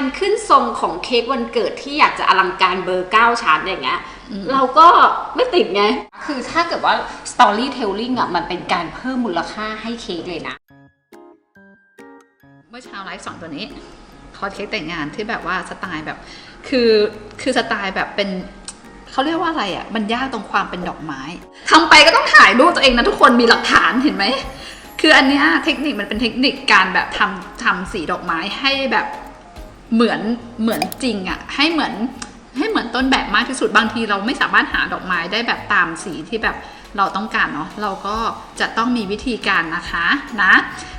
การขึ้นทรงของเค้กวันเกิดที่อยากจะอลังการเบอร์9ชั้นอย่างเงี้ยเราก็ไม่ติดไง คือถ้าเกิดว่า storytelling อะมันเป็นการเพิ่มมูลค่าให้เค้กเลยนะ เมื่อเช้าไลฟ์สอนตัวนี้คอร์สเค้กแต่งงานที่แบบว่าสไตล์แบบ คือคือสไตล์แบบเป็นเขาเรียกว่าอะไรอะมันยากตรงความเป็นดอกไม้ทำไปก็ต้องถ่ายรูปตัวเองนะทุกคนมีหลักฐานเห็นไหมคืออันเนี้ยเทคนิคมันเป็นเทคนิคการแบบทำทำสีดอกไม้ให้แบบ เหมือนเหมือนจริงอะให้เหมือนให้เหมือนต้นแบบมากที่สุดบางทีเราไม่สามารถหาดอกไม้ได้แบบตามสีที่แบบเราต้องการเนาะเราก็จะต้องมีวิธีการนะคะนะ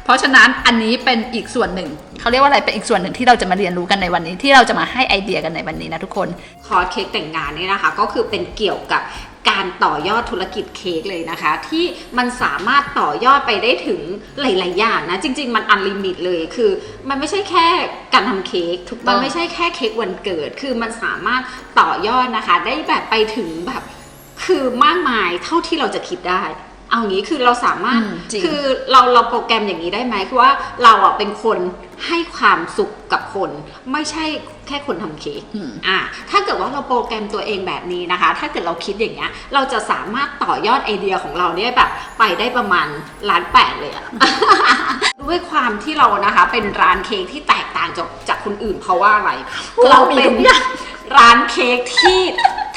เพราะฉะนั้นอันนี้เป็นอีกส่วนหนึ่งเขาเรียกว่าอะไรเป็นอีกส่วนหนึ่งที่เราจะมาเรียนรู้กันในวันนี้ที่เราจะมาให้ไอเดียกันในวันนี้นะทุกคนคอร์สเค้กแต่งงานนี่นะคะ ก็คือเป็นเกี่ยวกับ การต่อยอดธุรกิจเค้กเลยนะคะ ที่มันสามารถต่อยอดไปได้ถึงหลาย ๆ อย่างนะ จริง ๆ มันอันลิมิตเลยคือ มันไม่ใช่แค่การทำเค้กถูกต้องมันไม่ใช่แค่เค้กวันเกิด คือมันสามารถต่อยอดนะคะ ได้แบบไปถึงแบบคือมากมายเท่าที่เราจะคิดได้ เอางี้คือเราสามารถอืมจริงคือเราเราโปรแกรมอย่างนี้ได้ไหมคือว่าเราอะเป็นคนให้ความสุขกับคน ไม่ใช่แค่คนทำเค้กอืมอะถ้าเกิดว่าเราโปรแกรมตัวเองแบบนี้นะคะ ถ้าเกิดเราคิดอย่างเงี้ย เราจะสามารถต่อยอดไอเดียของเราเนี่ยแบบไปได้ประมาณล้านแปดเลยอะด้วยความที่เรานะคะ เป็นร้านเค้กที่แตกต่างจากจากคนอื่นเพราะว่าอะไร เราเป็นมีทุกอย่างร้านเค้กที่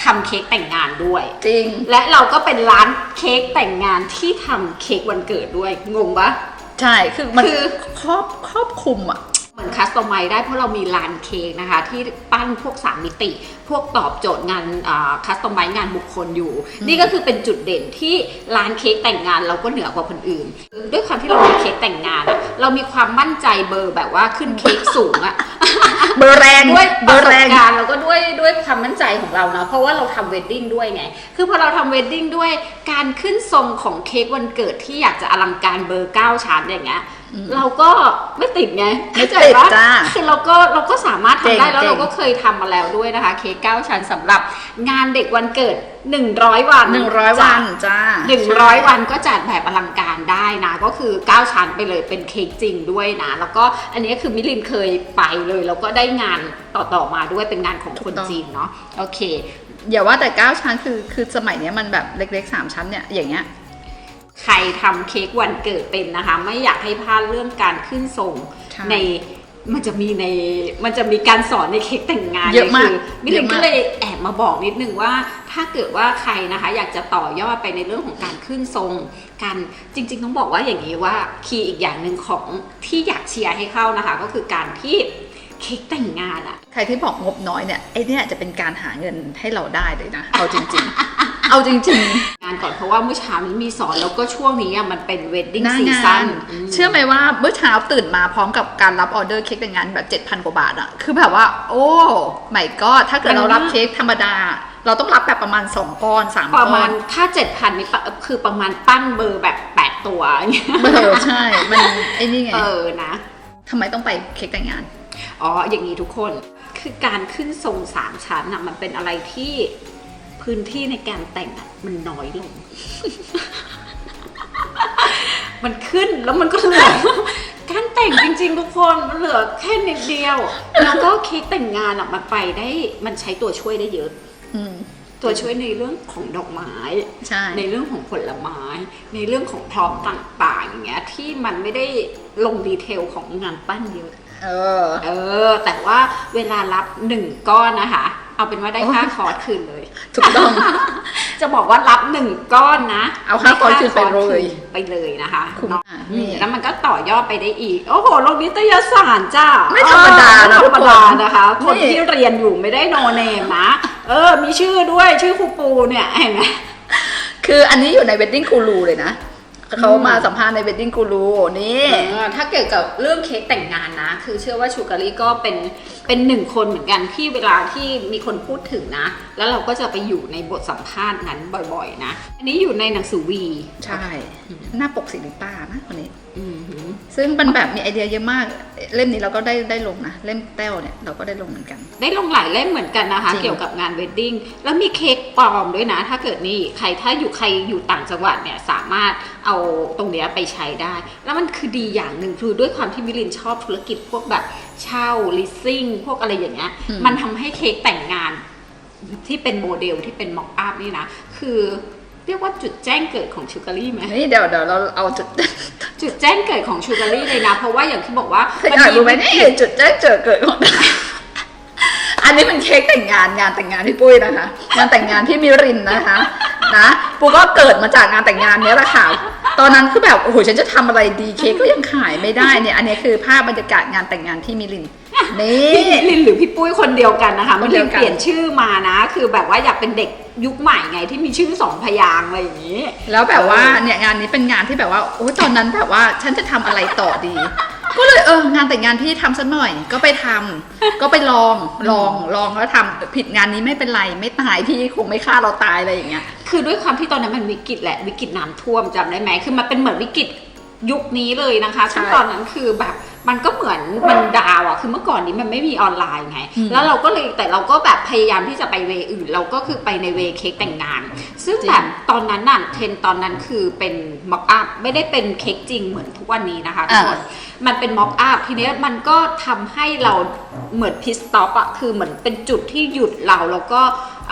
ทำเค้กแต่งงานด้วย จริง และเราก็เป็นร้านเค้กแต่งงานที่ทำเค้กวันเกิดด้วย งงปะใช่ คือมันคือครอบครอบคลุมอะ เหมือนคัสตอมไมได้เพราะเรามีร้านเค้กนะคะ ที่ปั้นพวกสามมิติ พวกตอบโจทย์งานคัสตอมไมงานบุคคลอยู่ นี่ก็คือเป็นจุดเด่นที่ร้านเค้กแต่งงานเราก็เหนือกว่าคนอื่น ด้วยความที่เรามีเค้กแต่งงานอะเรามีความมั่นใจเบอร์แบบว่าขึ้นเค้กสูงอะเบอร์แรงด้วยเบปอระร์สแรบงการณ์แล้วก็ด้วยด้วยความมั่นใจของเราเนาะเพราะว่าเราทำเวดดิ้งด้วยไง คือพอเราทำเวดดิ้งด้วยการขึ้นทรงของเค้กวันเกิดที่อยากจะอลังการเบอร์ 9 ชั้นอย่างเงี้ย เราก็ไม่ติดไงไม่ติดเข้าใจปะจ้าคือเราก็เราก็สามารถทำได้เก่งแล้วเก่งเราก็เคยทำมาแล้วด้วยนะคะ เค้ก9ชั้นสำหรับงานเด็กวันเกิด100วันหนึ่งร้อยจ้ะวันจ้าหนึ่งร้อยวันก็จัดแบบอลังการได้นะ ก็คือ9ชั้นไปเลยเป็นเค้กจริงด้วยนะ แล้วก็อันนี้คือมิลินเคยไปเลย แล้วก็ได้งานต่อๆมาด้วยเป็นงานของคนจีนเนาะโอเคอย่าว่าแต่9ชั้นคือคือสมัยเนี้ยมันแบบเล็กๆ3ชั้นเนี่ยอย่างเงี้ย ใครทำเค้กวันเกิดเป็นนะคะ ไม่อยากให้พลาดเรื่องการขึ้นทรงใช่ในมันจะมีในมันจะมีการสอนในเค้กแต่งงานเยอะมากคืมิลินเยอะมาก ก็เลยแอบมาบอกนิดนึงว่า ถ้าเกิดว่าใครนะคะ อยากจะต่อยอดไปในเรื่องของการขึ้นทรงการจริง ๆ ต้องบอกว่าอย่างนี้ว่าคีย์อีกอย่างหนึ่งของที่อยากเชียร์ให้เข้านะคะ ก็คือการที่เค้กแต่งงานอะ ใครที่บอกงบน้อยเนี่ยไอ้เนี่ยจะเป็นการหาเงินให้เราได้เลยนะเอาจริงๆ เอาจริงงานก่อนเพราะว่าเมื่อเช้านี้มีสอนแล้วก็ช่วงนี้อะมันเป็นๆ wedding หน้า season งานมเชื่อไหมว่าเมื่อเช้าตื่นมาพร้อมกับการรับออเดอร์เค้กแต่งงานแบบ7,000กว่าบาทอะคือแบบว่า โอ้ไม่ก็ถ้าเกิดเรารับเค้กธรรมดา เราต้องรับแบบประมาณ2ก้อน3ปก้ระอมาณนถ้าเจ็ดพันนี่ปะคือประมาณปั้นเบอร์แบบแปดตัวอย่างเงี้ยเออใช่มันไอ้นี่ไงเออนะ ทำไมต้องไปเค้กแต่งงาน อ๋อ อย่างนี้ทุกคน คือการขึ้นทรงสามชั้นอะมันเป็นอะไรที่ พื้นที่ในการแต่งอะมันน้อยลง มันขึ้นแล้วมันก็เหลือการแต่งจริง ๆ ทุกคนมันเหลือแค่นิดเดียว แล้วก็เค้กแต่งงานอะมันไปได้มันใช้ตัวช่วยได้เยอะอืมตัวช่วยในเรื่องของดอกไม้ใช่ในเรื่องของผลไม้ ในเรื่องของพร็อพต่างๆอย่างเงี้ยที่มันไม่ได้ลงดีเทลของงานปั้นเยอะเออ เออ แต่ว่าเวลารับหนึ่งก้อนนะคะ เอาเป็นว่าได้ค่าคอร์สคืนเลย ถูกต้อง จะบอกว่ารับหนึ่งก้อนนะ เอาค่าคอร์สคืนไปเลยคืนไปเลยนะคะคุ้มเนาะอะอืนี่มแล้วมันก็ต่อยอดไปได้อีก โอ้โหโลกนิตยสารจ้า ไม่ธรรมดานะไม่ธรรมดานะคะทุคกคนนที่เรียนอยู่ไม่ได้โนเนมนะ เออ มีชื่อด้วยชื่อครูปูเนี่ยเห็นไหมคืออันนี้อยู่ใน wedding guru เลยนะ เขามาสัมภาษณ์ใน wedding guru นี่เออถ้าเกี่ยวกับเรื่องเค้กแต่งงานนะ คือเชื่อว่าชูการีก็เป็นเป็นหนึ่งคนเหมือนกันที่เวลาที่มีคนพูดถึงนะ แล้วเราก็จะไปอยู่ในบทสัมภาษณ์นั้นบ่อยๆ นะ อันนี้อยู่ในหนังสือวี ใช่ หน้าปกสิริต้านะคนนี้อืมหือ ซึ่งมันแบบมีไอเดียเยอะมาก เล่มนี้เราก็ได้ได้ลงนะ เล่มแต้วเนี่ยเราก็ได้ลงเหมือนกัน ได้ลงหลายเล่มเหมือนกันนะคะจริงเกี่ยวกับงานเวดดิ้งแล้วมีเค้กปลอมด้วยนะ ถ้าเกิดนี่ใครถ้าอยู่ใครอยู่ต่างจังหวัดเนี่ยสามารถเอาเอาตรงเนี้ยไปใช้ได้ แล้วมันคือดีอย่างหนึ่งคือด้วยความที่มิลินชอบธุรกิจพวกแบบเช่า leasing พวกอะไรอย่างเงี้ยอืมมันทำให้เค้กแต่งงานที่เป็นโมเดลที่เป็นม็อกอัพนี่นะ คือ เรียกว่าจุดแจ้งเกิดของชูการีไหมนี่เดี๋ยวเดี๋ยวเราเอาจุดจุดแจ้งเกิดของชูการีเลยนะ เพราะว่าอย่างที่บอกว่าเคยอ่านรู้ไหมนี่จุดแจ้งเจอเกิดของอันนี้เป็นเค้กแต่งงานงานแต่งงานพี่ปุ้ยนะคะ งานแต่งงานที่มิรินนะคะ นะปูก็เกิดมาจากงานแต่งงานเนี้ยแหละค่ะตอนนั้นคือแบบโอ้โหฉันจะทำอะไรดีเค้กก็ยังขายไม่ได้เนี่ย อันนี้คือภาพบรรยากาศงานแต่งงานที่มิริน นี่พี่ลินหรือพี่ปุ้ยคนเดียวกันนะคะคมันนเดีเรียยวนกันเปลี่ยนชื่อมานะ คือแบบว่าอยากเป็นเด็กยุคใหม่ไงที่มีชื่อสองพยางค์อะไรอย่างนี้ แล้วแบบว่าเนี่ยงานนี้เป็นงานที่แบบว่าโอ้ยตอนนั้นแบบว่าฉันจะทำอะไรต่อดี ก็เลยเอองานแต่งงานพี่ทำสักหน่อย ก็ไปทำก็ไปลองลองลองแล้วทำผิดงานนี้ไม่เป็นไรไม่ตายพี่คงไม่ฆ่าเราตายอะไรอย่างเงี้ยคือด้วยความที่ตอนนั้นมันวิกฤตแหละวิกฤตน้ำท่วมจำได้ไหมคือมันเป็นเหมือนวิกฤต ยุคนี้เลยนะคะใช่ซึ่งตอนนั้นคือแบบมันก็เหมือนมันดาวอะคือเมื่อก่อนนี้มันไม่มีออนไลน์ไงอืมแล้วเราก็เลยแต่เราก็แบบพยายามที่จะไปเวอื่น เราก็คือไปในเวเค้กแต่งงาน ซึ่งจริงแบบตอนนั้นน่ะเทรนด์ตอนนั้นคือเป็นม็อกอัพไม่ได้เป็นเค้กจริงเหมือนทุกวันนี้นะคะทุกคนมันเป็นม็อกอัพทีเนี้ยมันก็ทำให้เราเหมือนพิสต็อปอะคือเหมือนเป็นจุดที่หยุดเราแล้วก็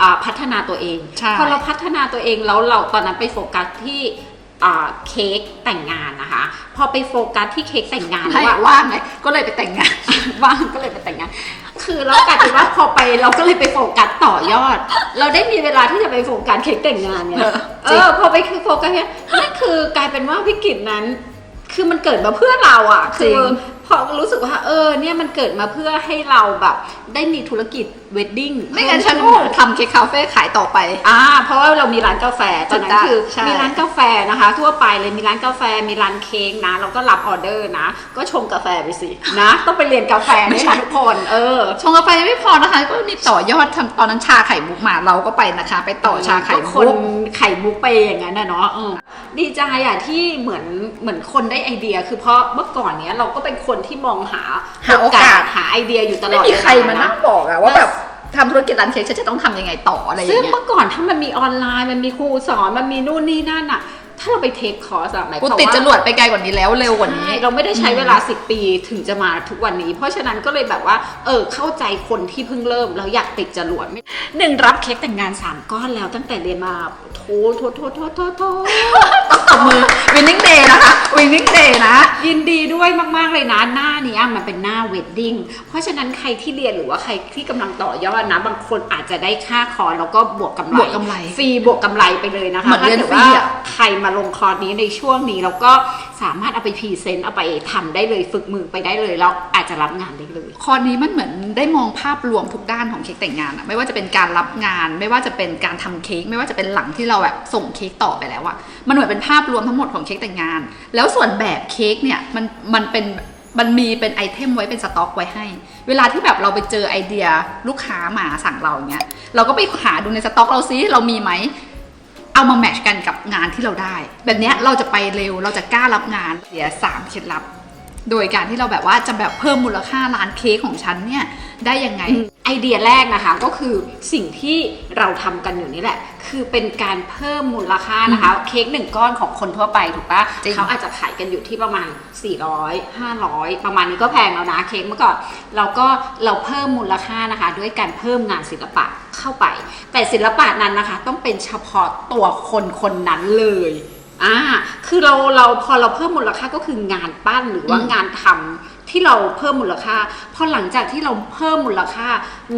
อ่าพัฒนาตัวเองใช่พอเราพัฒนาตัวเองแล้วเราตอนนั้นไปโฟกัสที่อ่า เค้กแต่งงานนะคะ พอไปโฟกัสที่เค้กแต่งงานให้แล้วอะว่างไงก็เลยไปแต่งงาน ว่างก็เลยไปแต่งงาน คือเรากลายเป็นว่าพอไปเราก็เลยไปโฟกัสต่อยอด เราได้มีเวลาที่จะไปโฟกัสเค้กแต่งงานไงเออเอจริงอพอไปคือโฟกัสเนี่ยนั่นคือกลายเป็นว่าวิกฤตนั้น คือมันเกิดมาเพื่อเราอะจริคือง พอรู้สึกว่าเออเนี่ยมันเกิดมาเพื่อให้เราแบบได้มีธุรกิจเวดดิ้งไม่งั้นฉันเพิ่มขึ้ทำเค้กคาเฟ่ขายต่อไปอ่าเพราะว่าเรามีร้านกาแฟตอนนั้นถูกต้องคือใช่มีร้านกาแฟนะคะ ทั่วไปเลยมีร้านกาแฟมีร้านเค้กนะเราก็รับออเดอร์นะ ก็ชงกาแฟไปสินะ ต้องไปเรียนกาแฟด้วยนะทุกคนเออชงกาแฟยังไม่พอนะคะ ก็มีต่อยอดทำตอนนั้นชาไข่มุกมาเราก็ไปนะคะ ไปต่อชาไข่ก็คมุนกไข่มุกไปอย่างนั้นนะเนาะเออดีใจอะที่เหมือนเหมือนคนได้ไอเดีย คือเพราะเมื่อก่อนเนี้ยเราก็เป็นคนที่มองหาหาโอกาสหาไอเดียอยู่ตลไม่อดมีใครเวลมานั่งบอกอะว่าแบบทำธุรกิจร้านเค้กฉันจะต้องทำยังไงต่ออะไรอย่าซึ่งงเงี้ยเมื่อก่อนถ้ามันมีออนไลน์มันมีครูสอนมันมีนู่นนี่นั่นอะ ถ้าเราไปเทคคอร์สอะหมายคกูวามติดว่าจรวดไปไกลกว่านี้แล้วเร็วกว่านี้ ใช่เราไม่ได้ใช้เวลา 10 ปีถึงจะมาทุกวันนี้ เพราะฉะนั้นก็เลยแบบว่า เออ เข้าใจคนที่เพิ่งเริ่มแล้วอยากติดจรวดไม่หนึ่งรับเค้กแต่งงาน 3 ก้อนแล้วตั้งแต่เรียนมาโถโถโถโถโถโถต้องตบมือวินนิ่งเดย์นะคะวินนิ่งเดย์นะ ยินดีด้วยมาก ๆ เลยนะหน้าเนี้ยมันเป็นหน้าเวดดิ้งเพราะฉะนั้นใครที่เรียนหรือว่าใครที่กำลังต่อยอดนะ บางคนอาจจะได้ค่าคอร์สแล้วก็บวกกำไรบวกกำไรฟรีบวกกำไรไปเลยนะคะเหมือนเรียนถ้ากิดฟรีว่าอะใครมาลงคอร์สนี้ในช่วงนี้แล้วก็สามารถเอาไปพรีเซนต์เอาไปทำได้เลยฝึกมือไปได้เลยแล้วอาจจะรับงานได้เลยคอร์สนี้มันเหมือนได้มองภาพรวมทุกด้านของเค้กแต่งงานอะไม่ว่าจะเป็นการรับงาน ไม่ว่าจะเป็นการทำเค้กไม่ว่าจะเป็นหลังที่เราแบบส่งเค้กต่อไปแล้วอะมันเหมือนเป็นภาพรวมทั้งหมดของเค้กแต่งงาน แล้วส่วนแบบเค้กเนี่ยมันมันเป็นมันมีเป็นไอเทมไว้เป็นสต็อกไว้ให้ เวลาที่แบบเราไปเจอไอเดียลูกค้ามาสั่งเราอย่างเงี้ย เราก็ไปหาดูในสต็อกเราซิเรามีไหม เอามาแมทชกันกับงานที่เราได้ แบบนี้เราจะไปเร็วเราจะกล้ารับงานเสียสามเคล็ดลับ โดยการที่เราแบบว่าจะแบบเพิ่มมูลค่าร้านเค้กของฉันเนี่ยได้ยังไง ไอเดียแรกนะคะก็คือสิ่งที่เราทำกันอยู่นี่แหละ คือเป็นการเพิ่มมูลค่านะคะ เค้กหนึ่งก้อนของคนทั่วไปถูกปะจริงเขาอาจจะขายกันอยู่ที่ประมาณ 400 500 ประมาณนี้ก็แพงแล้วนะเค้กเมื่อก่อนเราก็เราเพิ่มมูลค่านะคะ ด้วยการเพิ่มงานศิลปะเข้าไป แต่ศิลปะนั้นนะคะ ต้องเป็นเฉพาะตัวคนคนนั้นเลย อ่าคือเราเราพอเราเพิ่มมูลค่าก็คืองานปั้นหรือว่าอืม งานทำที่เราเพิ่มมูลค่าพอหลังจากที่เราเพิ่มมูลค่า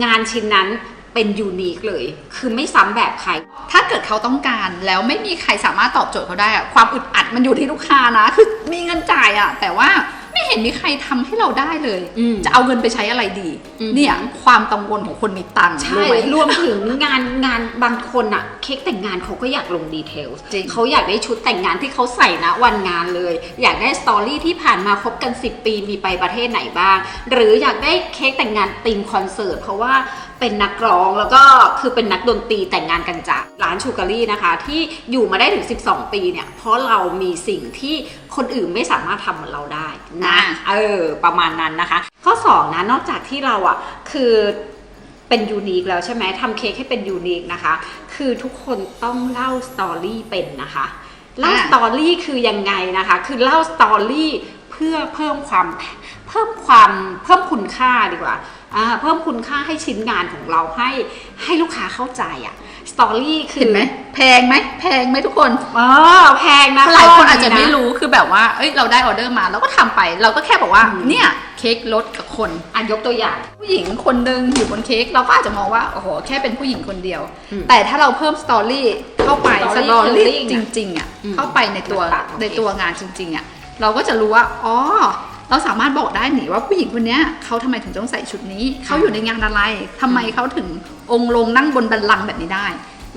งานชิ้นนั้นเป็นยูนิคเลย คือไม่ซ้ำแบบใคร ถ้าเกิดเขาต้องการแล้วไม่มีใครสามารถตอบโจทย์เขาได้อะความอึดอัดมันอยู่ที่ลูกค้านะ คือมีเงินจ่ายอะแต่ว่าไม่ เห็นมีใครทำให้เราได้เลยอืมจะเอาเงินไปใช้อะไรดีอืมเนี่ยความกังวลของคนมีตังค์ใช่รู้ไหมรวมถึงงานงานบางคนอะเค้กแต่งงานเขาก็อยากลงดีเทลจริงเขาอยากได้ชุดแต่งงานที่เขาใส่นะวันงานเลย อยากได้สตอรี่ที่ผ่านมาคบกัน 10 ปีมีไปประเทศไหนบ้าง หรืออยากได้เค้กแต่งงานธีมคอนเสิร์ตเพราะว่าเป็นนักร้องแล้วก็คือเป็นนักดนตรีแต่งงานกันจากร้านชูการีนะคะ ที่อยู่มาได้ถึง 12 ปีเนี่ย เพราะเรามีสิ่งที่คนอื่นไม่สามารถทำเหมือนเราได้นะเออประมาณนั้นนะคะ ข้อ2นะนอกจากที่เราอะคือเป็นยูนิคแล้วใช่ไหมทำเค้กให้เป็นยูนิคนะคะ คือทุกคนต้องเล่าสตอรี่เป็นนะคะเล่าอ่าสตอรี่คือยังไงนะคะ คือเล่าสตอรี่เพื่อเพิ่มความเพิ่มความเพิ่มคุณค่าดีกว่าอ่า เพิ่มคุณค่าให้ชิ้นงานของเราให้ให้ลูกค้าเข้าใจอะสตอรี่คือเห็นไหมแพงไหมแพงไหมทุกคนเออแพงนะหลายคนอาจจะข้ไม่นะรู้คือแบบว่าเอ้ยเราได้ออเดอร์มาเราก็ทำไป เราก็แค่บอกว่าอืมเนี่ยเค้กลดกับคนอะยกตัวอย่าง ผู้หญิงคนหนึ่งอยู่บนเค้กเราก็อาจจะมองว่าโอ้โหแค่เป็นผู้หญิงคนเดียวอืมแต่ถ้าเราเพิ่มสตอรี่เข้าไปส Story ตอรี่ telling จริงๆอะอืมเข้าไปในตัวตัดโอเคในตัวงานจริง ๆอะเราก็จะรู้ว่าอ๋อ เราสามารถบอกได้หนิว่าผู้หญิงคนเนี้ยเขาทำไมถึงต้องใส่ชุดนี้ เขาอยู่ในงานอะไรทำไมเขาถึงองค์ลงนั่งบนบัลลังก์แบบนี้ได้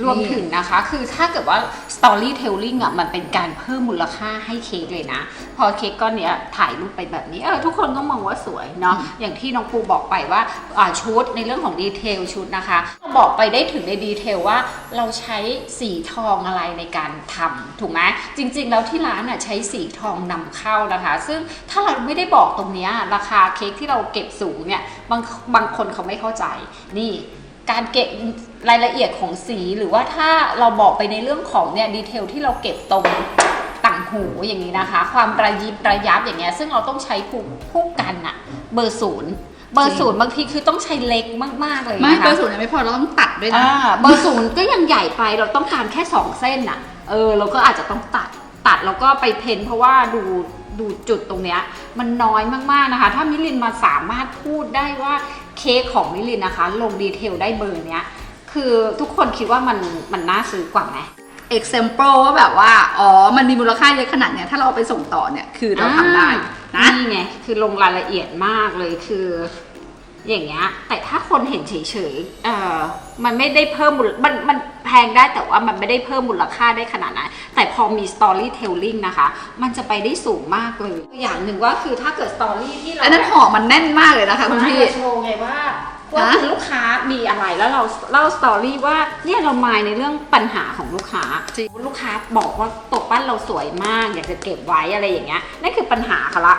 รวมถึงนะคะ คือถ้าเกิดว่า storytelling อะมันเป็นการเพิ่มมูลค่าให้เค้กเลยนะ พอเค้กก้อนเนี้ยถ่ายรูปไปแบบนี้เออทุกคนก็มองว่าสวยเนาะอย่างที่น้องปูบอกไปว่าอ่าชุดในเรื่องของดีเทลชุดนะคะบอกไปได้ถึงในดีเทลว่าเราใช้สีทองอะไรในการทำถูกไหมจริง ๆ แล้วที่ร้านอะใช้สีทองนำเข้านะคะ ซึ่งถ้าเราไม่ได้บอกตรงเนี้ยราคาเค้กที่เราเก็บสูงเนี่ยบางบางคนเขาไม่เข้าใจนี่ การเก็บรายละเอียดของสีหรือว่าถ้าเราบอกไปในเรื่องของเนี่ยดีเทลที่เราเก็บตรงต่างหูอย่างนี้นะคะ ความระยิบระยับอย่างเงี้ยซึ่งเราต้องใช้ผู้ผู้กันอะเบอร์ศูนย์เบอร์ศูนย์บางทีคือต้องใช้เล็กมากๆเลยไม่นะคะเบอร์ศูนย์ยังไม่พอเราต้องตัดด้วยนะอ่าเบอร์ศูนย์ก็ยังใหญ่ไปเราต้องการแค่สองเส้นอะเออเราก็อาจจะต้องตัดตัดแล้วก็ไปเพ้นเพราะว่าดูดูจุดตรงเนี้ยมันน้อยมากๆนะคะ ถ้ามิลินมาสามารถพูดได้ว่า เค้กของมิลินนะคะ ลงดีเทลได้เบอร์เนี้ย คือทุกคนคิดว่ามันมันน่าซื้อกว่าไหม example ว่าแบบว่า อ๋อ มันมีมูลค่าเยอะขนาดเนี้ย ถ้าเราเอาไปส่งต่อเนี่ย คือเราทำได้นะ นี่ไง คือลงรายละเอียดมากเลยคือ อย่างเงี้ยแต่ถ้าคนเห็นเฉยๆเออมันไม่ได้เพิ่มมูลมันมันแพงได้แต่ว่ามันไม่ได้เพิ่มมูลค่าได้ขนาดนั้น แต่พอมี storytelling นะคะ มันจะไปได้สูงมากเลย อย่างหนึ่งว่าคือถ้าเกิด story ที่เราอันนั้นห่อมันแน่นมากเลยนะคะคุณไม่พี่เราโชว์ไงว่าว่าฮะคือลูกค้ามีอะไรแล้วเราเล่าสตอรี่ว่าเนี่ยเรามายในเรื่องปัญหาของลูกค้าจริงลูกค้าบอกว่าตกปั้นเราสวยมากอยากจะเก็บไว้อะไรอย่างเงี้ยนั่นคือปัญหาเขาละ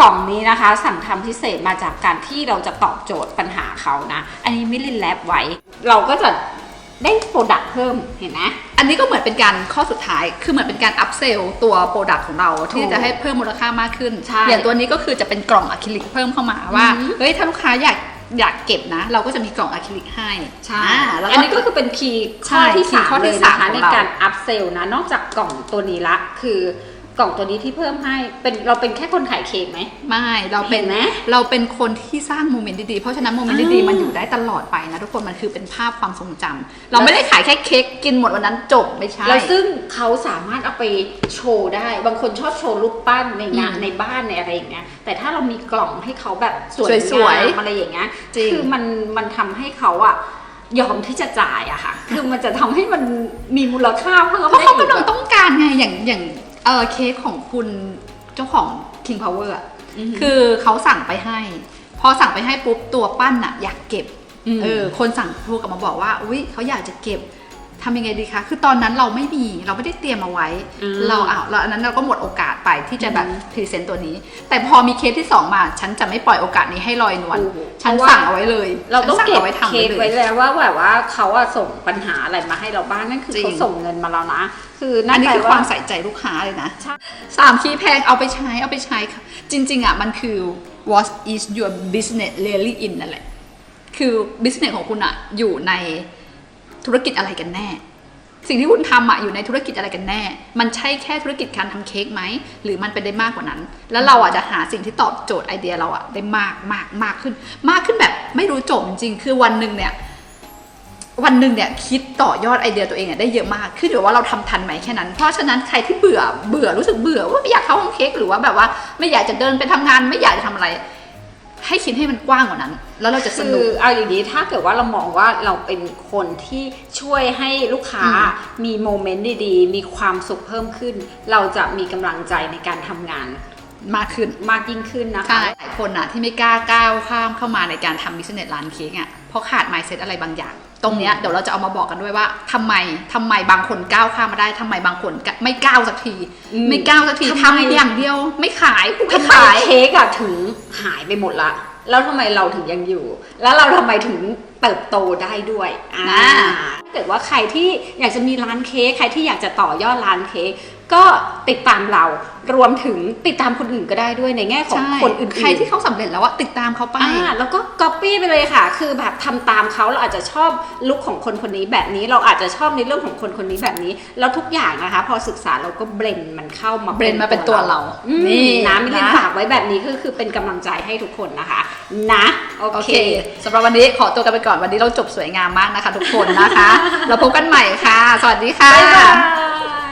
กล่องนี้นะคะสั่งทำพิเศษมาจากการที่เราจะตอบโจทย์ปัญหาเขานะ อันนี้มิลินแลบไว้ เราก็จะได้โปรดักต์เพิ่มเห็นไหมอันนี้ก็เหมือนเป็นการข้อสุดท้าย คือเหมือนเป็นการอัพเซลตัวโปรดักต์ของเรา ที่ถูกจะให้เพิ่มมูลค่ามากขึ้นใช่อย่างตัวนี้ก็คือจะเป็นกล่องอะคริลิกเพิ่มเข้ามาว่าอือหือเฮ้ยถ้าลูกค้าอยากอยากเก็บนะ เราก็จะมีกล่องอะคริลิกให้ใช่อ่าแล้วอันนี้ก็คือเป็นคีย์ใช่ข้อที่คีย์สามข้อที่เลยสามนะคะของในเราการอัพเซลนะ นอกจากกล่องตัวนี้ละคือ กล่องตัวนี้ที่เพิ่มให้เป็นเราเป็นแค่คนขายเค้กไหม ไม่เราเป็นเห็นไหมเราเป็นคนที่สร้างโมเมนต์ดีๆเพราะฉะนั้นโมเมนต์ดีๆมันอยู่ได้ตลอดไปนะทุกคนมันคือเป็นภาพความทรงจำเราไม่ได้ขายแค่เค้กกินหมดวันนั้นจบไม่ใช่ แล้วซึ่งเขาสามารถเอาไปโชว์ได้ บางคนชอบโชว์รูปปั้นในงานอืมในบ้านในอะไรอย่างเงี้ยแต่ถ้าเรามีกล่องให้เขาแบบสวยสวยงามๆอะไรอย่างเงี้ยจริง คือมันมันทำให้เขาอะยอมที่จะจ่ายอะค่ะ คือมันจะทำให้มันมีมูลค่าเพิ่มเพราะเขาได้อีกำลังอะ ต้องการไงอย่างอย่าง เออเค้กของคุณเจ้าของ King Power อะอือหือ คือเขาสั่งไปให้ พอสั่งไปให้ปุ๊บตัวปั้นอะอยากเก็บ อืม เออ คนสั่งโทรกลับมาบอกว่า อุ้ยเขาอยากจะเก็บ ทำยังไงดีคะ คือตอนนั้นเราไม่มีเราไม่ได้เตรียมเอาไว้ อืมเราอะเราอันนั้นเราก็หมดโอกาสไปที่จะแบบอืมพรีเซนต์ตัวนี้ แต่พอมีเคสที่สองมา ฉันจะไม่ปล่อยโอกาสนี้ให้ลอยนวลถูกฉันเพราะว่า สั่งเอาไว้เลยเราต้องฉันสั่เก็บเอาไว้ทำเค้กเลไว้ยแล้วว่าแบบว่าเขาอะส่งปัญหาอะไรมาให้เราบ้างนั่นคือจริง เขาส่งเงินมาแล้วนะ คือนั่อันนนี้แปลคือคว่า วามใส่ใจลูกค้าเลยนะใช่ สามคีย์แพงเอาไปใช้เอาไปใช้ค่ะ จริง ๆอะมันคือ what is your business really in นั่นแหละ คือ business ของคุณอะอยู่ใน ธุรกิจอะไรกันแน่ สิ่งที่คุณทำอะอยู่ในธุรกิจอะไรกันแน่ มันใช่แค่ธุรกิจการทำเค้กไหม หรือมันเป็นได้มากกว่านั้น แล้วเราอะจะหาสิ่งที่ตอบโจทย์ไอเดียเราอะได้มากมากมากขึ้น มากขึ้นแบบไม่รู้จบจริงๆคือวันหนึ่งเนี่ยวันหนึ่งเนี่ยคิดต่อยอดไอเดียตัวเองอะได้เยอะมากขึ้นอยู่ว่าเราทำทันไหมแค่นั้น เพราะฉะนั้นใครที่เบื่อเบื่อรู้สึกเบื่อว่าไม่อยากเข้าห้องเค้กหรือว่าแบบว่าไม่อยากจะเดินไปทำงานไม่อยากจะทำอะไร ให้คิดให้มันกว้างกว่านั้น แล้วเราจะสคืนุอกเอาอย่างนี้ถ้าเกิดว่าเรามองว่าเราเป็นคนที่ช่วยให้ลูกค้าอืมมีโมเมนต์ดีๆ มีความสุขเพิ่มขึ้น เราจะมีกำลังใจในการทำงานมากขึ้นมากยิ่งขึ้นนะคะใช่หลายคนอะที่ไม่กล้าก้าวข้ามเข้ามาในการทำบิสเนสร้านเค้กอะเพราะขาด mindset อะไรบางอย่าง ตรงเนี้ยเดี๋ยวเราจะเอามาบอกกันด้วยว่าทำไมทำไมบางคนก้าวข้ามมาได้ทำไมบางคนไม่ก้าวสักที อืมไม่ก้าวสักทีทำไมทำอย่างเดียว ไม่ขายกูไม่ทำไมขาย เค้กอะถึงหายไปหมดละ แล้วทำไมเราถึงยังอยู่ แล้วเราทำไมถึงเติบโตได้ด้วยอ่าอ่า ถ้าเกิดว่าใครที่อยากจะมีร้านเค้กใครที่อยากจะต่อยอดร้านเค้ก ก็ติดตามเรารวมถึงติดตามคนอื่นก็ได้ด้วยในแง่ของใช่คนอื่นๆใครที่เขาสำเร็จแล้วอะติดตามเขาไปอ่าแล้วก็ก๊อปปี้ไปเลยค่ะ คือแบบทำตามเขาเราอาจจะชอบลุคของคนคนนี้แบบนี้เราอาจจะชอบในเรื่องของคนคนนี้แบบนี้ แล้วทุกอย่างนะคะ พอศึกษาเราก็เบรนมันเข้ามาเบรนมาเป็นตัวเราอืมนี่นะมิลินนะฝากไว้แบบนี้คือคือเป็นกำลังใจให้ทุกคนนะคะ นะโอโอเคเคสำหรับวันนี้ขอตัวกันไปก่อนวันนี้เราจบสวยงามมากนะคะ ทุกคนนะคะ เราพบกันใหม่ค่ะ สวัสดีค่ะบ๊ายบาย